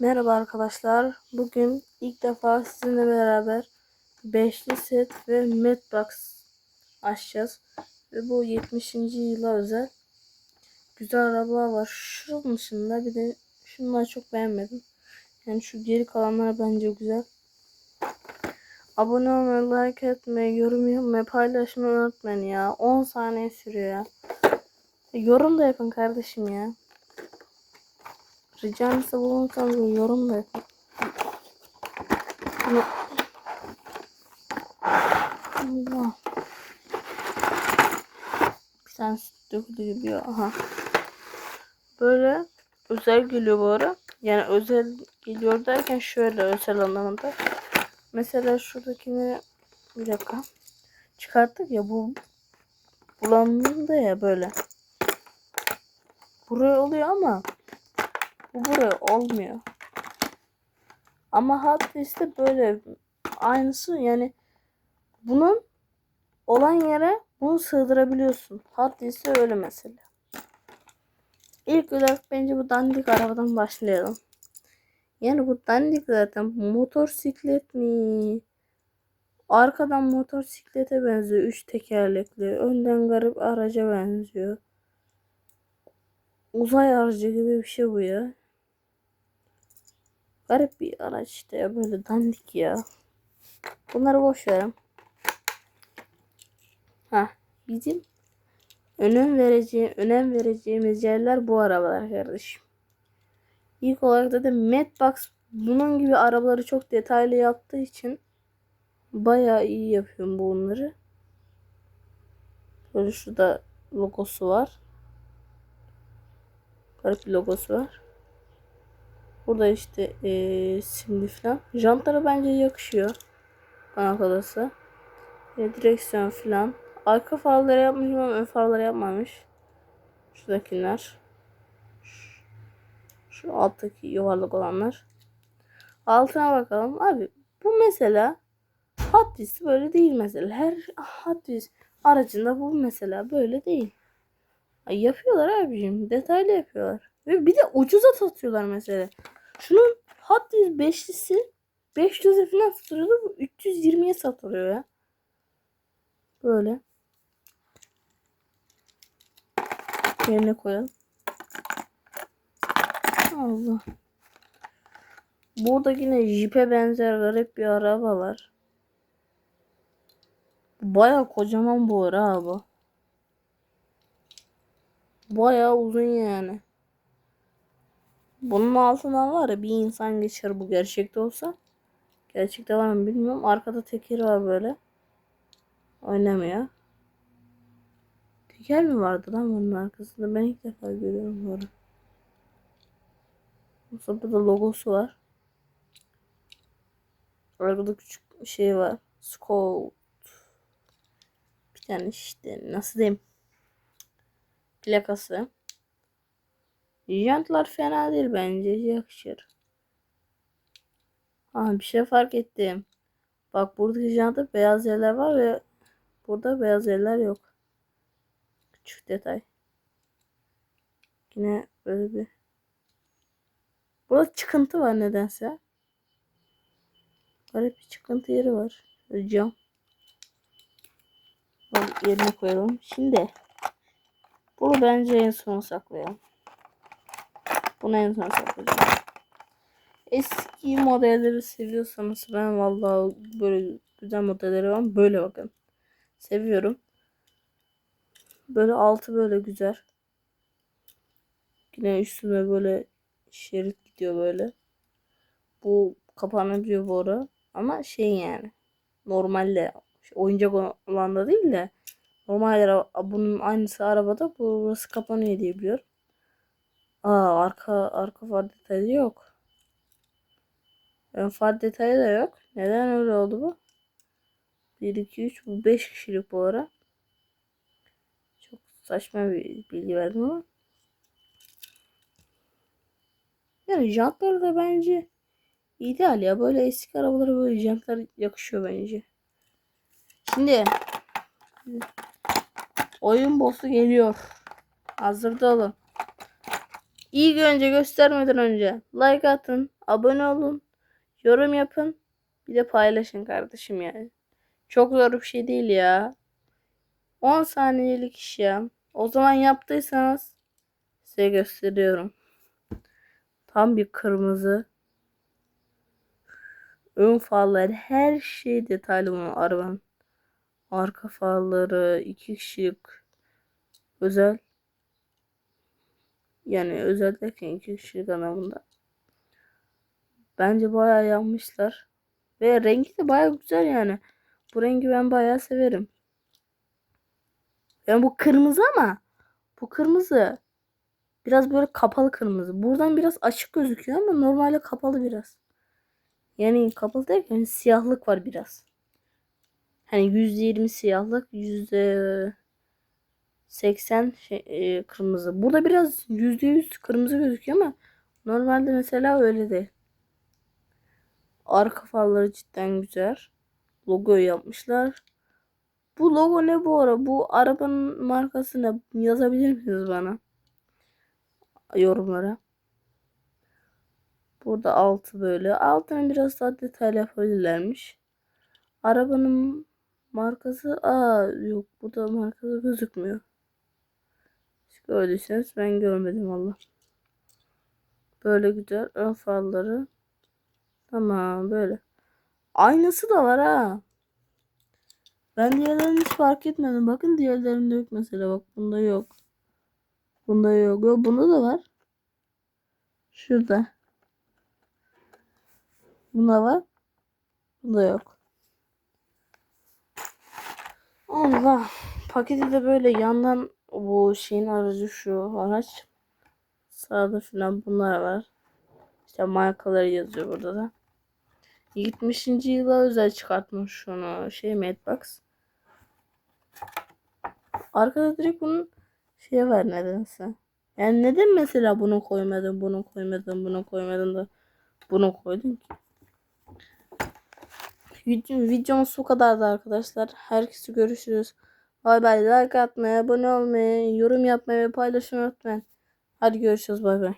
Merhaba arkadaşlar. Bugün ilk defa sizinle beraber beşli set ve Madbox açacağız. Ve bu 70. yıla özel güzel arabalar var. Şunun dışında bir de şunları çok beğenmedim. Yani şu geri kalanlar bence güzel. Abone olmayı, like etmeyi, yorum yapmayı, paylaşmayı unutmayın ya. 10 saniye sürüyor ya. E, Yorum da yapın kardeşim ya. Ricanızda bulunursanız bir yorum da yapın. Bunu... Bir tane döküldü gibi ya. Aha. Böyle özel geliyor bu ara. Yani özel geliyor derken şöyle özel anlamında. Mesela şuradakini bir dakika. Çıkarttık ya bu bulandığında ya böyle. Buraya oluyor ama bu buraya olmuyor. Ama hatta işte böyle aynısı yani bunun olan yere bunu sığdırabiliyorsun. Hatta ise öyle mesela. İlk olarak bence bu dandik arabadan başlayalım. Yani bu dandik zaten motosiklet mi? Arkadan motosiklete benziyor. Üç tekerlekli. Önden garip araca benziyor. Uzay aracı gibi bir şey bu ya. Garip bir araç işte ya böyle dandik ya. Bunları boş verin. Ha bizim önem vereceğim önem vereceğimiz yerler bu arabalar kardeşim. İlk olarak da Madbox bunun gibi arabaları çok detaylı yaptığı için bayağı iyi yapıyorum bunları. Böyle şurada logosu var. Garip bir logosu var. Burada işte ee, simli falan. Jantlara bence yakışıyor. Bana kalırsa. E, direksiyon falan. Arka farları yapmış ama ön farları yapmamış. Şuradakiler. Şu alttaki yuvarlak olanlar. Altına bakalım. Abi bu mesela Hot böyle değil mesela. Her Hot aracında bu mesela böyle değil. Ay yapıyorlar abicim. Detaylı yapıyorlar. Ve bir de ucuza satıyorlar mesela. Şunun Hot Wheels beşlisi 500'e falan satılıyordu. Bu 320'ye satılıyor ya. Böyle. Yerine koyalım. Allah. Burada yine jipe benzer garip bir araba var. Baya kocaman bu araba. Baya uzun yani. Bunun altından var ya bir insan geçer bu gerçekte olsa. Gerçekte var mı bilmiyorum. Arkada tekeri var böyle. Oynamıyor. Teker mi vardı lan bunun arkasında? Ben ilk defa görüyorum bunu. Burada da logosu var. Arkada küçük şey var. Scout. Bir tane işte nasıl diyeyim. Plakası. Jantlar fena değil bence. Yakışır. Ha bir şey fark ettim. Bak buradaki jantta beyaz yerler var ve burada beyaz yerler yok. Küçük detay. Yine böyle bir Burada çıkıntı var nedense. Garip bir çıkıntı yeri var. Böyle cam. Bak yerine koyalım. Şimdi bunu bence en son saklayalım. Bunu en son saklayacağım. Eski modelleri seviyorsanız ben vallahi böyle güzel modelleri var. Böyle bakın. Seviyorum. Böyle altı böyle güzel. Yine üstüne böyle şerit gidiyor böyle. Bu kapanabiliyor bu ara. Ama şey yani. Normalde oyuncak olan da değil de normal bunun aynısı arabada burası kapanıyor diye biliyorum. Aa arka arka far detayı yok. Ön far detayı da yok. Neden öyle oldu bu? 1 2 3 bu 5 kişilik bu ara. Çok saçma bir bilgi verdim ama. Yani jantlar da bence ideal ya. Böyle eski arabalara böyle jantlar yakışıyor bence. Şimdi oyun boss'u geliyor. Hazırda olun. İlk önce göstermeden önce like atın, abone olun, yorum yapın, bir de paylaşın kardeşim yani. Çok zor bir şey değil ya. 10 saniyelik iş ya. O zaman yaptıysanız size gösteriyorum. Tam bir kırmızı. Ön farlar her şey detaylı bunun arabanın. Arka farları, iki kişilik özel. Yani özel derken iki kişilik anlamında. Bence bayağı yapmışlar. Ve rengi de bayağı güzel yani. Bu rengi ben bayağı severim. Yani bu kırmızı ama bu kırmızı biraz böyle kapalı kırmızı. Buradan biraz açık gözüküyor ama normalde kapalı biraz. Yani kapalı derken siyahlık var biraz. Hani %20 siyahlık, %80 şey, e, kırmızı. Burada biraz %100 kırmızı gözüküyor ama normalde mesela öyle değil. Arka farları cidden güzel. Logoyu yapmışlar. Bu logo ne bu ara? Bu arabanın markası ne? Yazabilir misiniz bana? Yorumlara. Burada altı böyle. Altını biraz daha detaylı yapabilirlermiş. Arabanın markası aa yok burada markası gözükmüyor. Gördüyseniz ben görmedim valla. Böyle güzel ön farları. Tamam böyle. Aynası da var ha. Ben diğerlerini hiç fark etmedim. Bakın diğerlerinde yok mesela. Bak bunda yok. Bunda yok. Yok bunda da var. Şurada. Bunda var. Bunda yok. Allah. Paketi de böyle yandan bu şeyin aracı şu araç. Sağda falan bunlar var. İşte markaları yazıyor burada da. 70. yıla özel çıkartmış şunu. Şey Madbox. Arkada direkt bunun şey var nedense. Yani neden mesela bunu koymadın, bunu koymadın, bunu koymadın da bunu koydun ki? Video, videomuz bu kadardı arkadaşlar. Herkese görüşürüz. Bay bay. Like atmayı, abone olmayı, yorum yapmayı ve paylaşmayı unutmayın. Hadi görüşürüz. Bay bay.